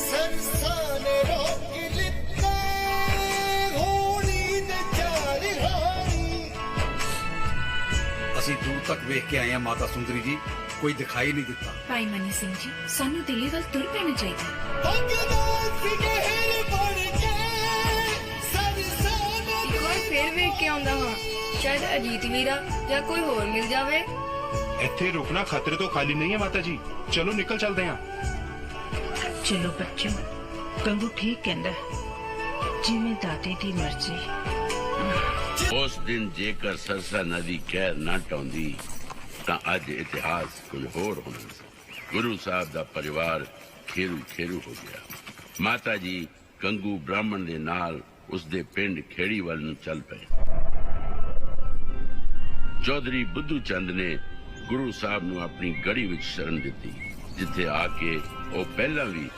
ਸਰਸਾਂ ਨੇ ਰੋਕ ਲਿੱਤਾ ਹੋਣੀ ਨੇ ਚਾਰ ਹਾਣੀ ਅਸੀਂ ਦੂਰ ਤੱਕ ਵੇਖ ਕੇ ਆਏ ਹਾਂ ਮਾਤਾ ਸੁੰਦਰੀ ਜੀ ਕੋਈ ਦਿਖਾਈ ਨਹੀਂ ਦਿੱਤਾ। ਭਾਈ ਮਨੀ ਸਿੰਘ ਜੀ ਸਾਨੂੰ ਦਿੱਲੀ ਵੱਲ ਤੁਰ ਪੈਣਾ ਚਾਹੀਦਾ ਭਗਵਾਨ ਸਿਗਹਿਰ ਬਣ ਕੇ ਸਰਸਾਂ ਨੇ ਇੱਕ ਵਾਰ ਫੇਰ ਵੇਖ ਕੇ ਆਉਂਦਾ ਹਾਂ। ਸ਼ਾਇਦ ਅਜੀਤ ਵੀਰਾ ਜਾਂ ਕੋਈ ਹੋਰ ਮਿਲ ਜਾਵੇ। ਇੱਥੇ ਰੁਕਣਾ ਖਤਰੇ ਤੋਂ ਖਾਲੀ ਨਹੀਂ ਹੈ ਮਾਤਾ ਜੀ। ਚਲੋ ਨਿਕਲ ਚੱਲਦੇ ਹਾਂ। ਚਲੋ ਬੱਚੋ ਕੰਗੂ ਠੀਕ ਕਹਿੰਦਾ ਜਿਵੇਂ ਦਾਤੇ ਦੀ ਮਰਜ਼ੀ। ਉਸ ਦਿਨ ਜੇਕਰ ਸਰਸਾ ਨਦੀ ਕਹਿਰ ਨਾ ਟਾਉਂਦੀ, ਤਾਂ ਅੱਜ ਇਤਿਹਾਸ ਕੁਝ ਹੋਰ ਹੋਣਾ। ਸੀ ਗੁਰੂ ਸਾਹਿਬ ਦਾ ਪਰਿਵਾਰ ਖੇਰੂ ਖੇਰੂ ਹੋ ਗਿਆ। ਮਾਤਾ ਜੀ ਕੰਗੂ ਬ੍ਰਾਹਮਣ ਦੇ ਨਾਲ ਉਸ ਦੇ ਪਿੰਡ ਖੇੜੀ ਵੱਲ ਨੂੰ ਚੱਲ ਪਏ। ਚੌਧਰੀ ਬੁੱਧੂ ਚੰਦ ਨੇ ਗੁਰੂ ਸਾਹਿਬ ਨੂੰ ਆਪਣੀ ਗੜੀ ਵਿੱਚ ਸ਼ਰਨ ਦਿੱਤੀ, ਜਿੱਥੇ ਆ ਕੇ ਉਹ ਪਹਿਲਾਂ ਵੀ